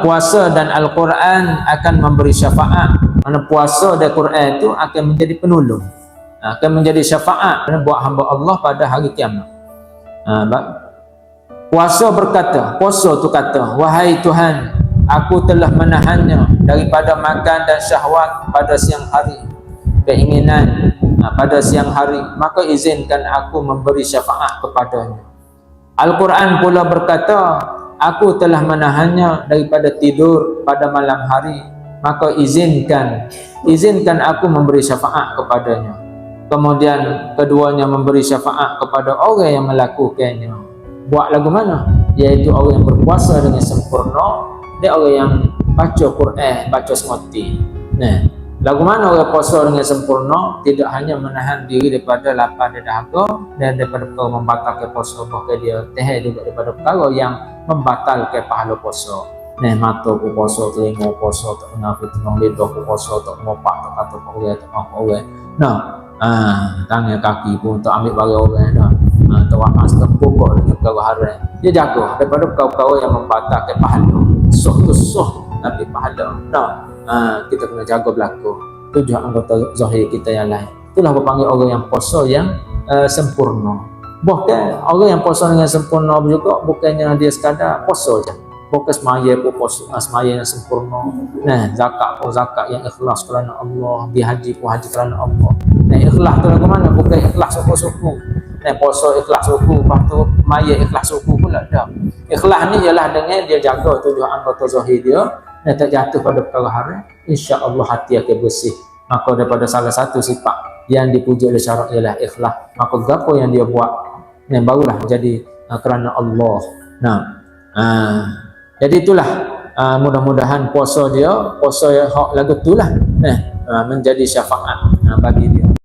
puasa dan Al-Quran akan memberi syafaat. Mana puasa dan Quran itu akan menjadi penolong. Akan menjadi syafaat. Buat hamba Allah pada hari kiamat. Ha, puasa berkata puasa tu kata wahai Tuhan aku telah menahannya daripada makan dan syahwat pada siang hari. Keinginan ha, pada siang hari maka izinkan aku memberi syafaat kepadanya. Al-Quran pula berkata aku telah menahannya daripada tidur pada malam hari. Maka izinkan izinkan aku memberi syafaat kepadanya. Kemudian keduanya memberi syafaat kepada orang yang melakukannya. Buat lagu mana? Iaitu orang yang berpuasa dengan sempurna dia orang yang baca Quran baca semati nah lagu mana orang puasa dengan sempurna tidak hanya menahan diri daripada lapar dan dahaga dan daripada perkara membatalkan puasa bahkan dia teh juga daripada perkara yang membatalkan pahala puasa Nih mata ku puasa, telinga puasa, tak mengaku tengok lidah ku puasa, tak ngopak, tak kata orang, tak mahu orang. Nah, ah, tangan kaki pun tak ambil bagi orang dah. Ah, tak wamas tempuk dengan perkara haram. Dia jaga daripada perkara-perkara yang membatalkan pahala. Soh tu soh tapi pahala. Nah, ah, kita kena jaga berlaku. Tujuh anggota zahir kita yang lain. Itulah berpanggil orang yang puasa yang uh, sempurna. Bahkan orang yang puasa dengan sempurna juga bukannya dia sekadar puasa saja bukan semaya pun puasa ah, semaya yang sempurna nah zakat pun zakat yang ikhlas kerana Allah di haji pun haji kerana Allah nah ikhlas tu lagu mana bukan ikhlas suku-suku nah puasa ikhlas suku lepas tu maya ikhlas suku pula dah ikhlas ni ialah dengan dia jaga tujuh anggota zahir dia dan tak jatuh pada perkara haram insya-Allah hati akan bersih. Maka daripada salah satu sifat yang dipuji oleh syarat ialah ikhlas. Maka apa yang dia buat yang barulah jadi uh, kerana Allah. Nah uh, jadi itulah uh, mudah-mudahan puasa dia, puasa yang hak lagu itulah eh, uh, menjadi syafaat uh, bagi dia.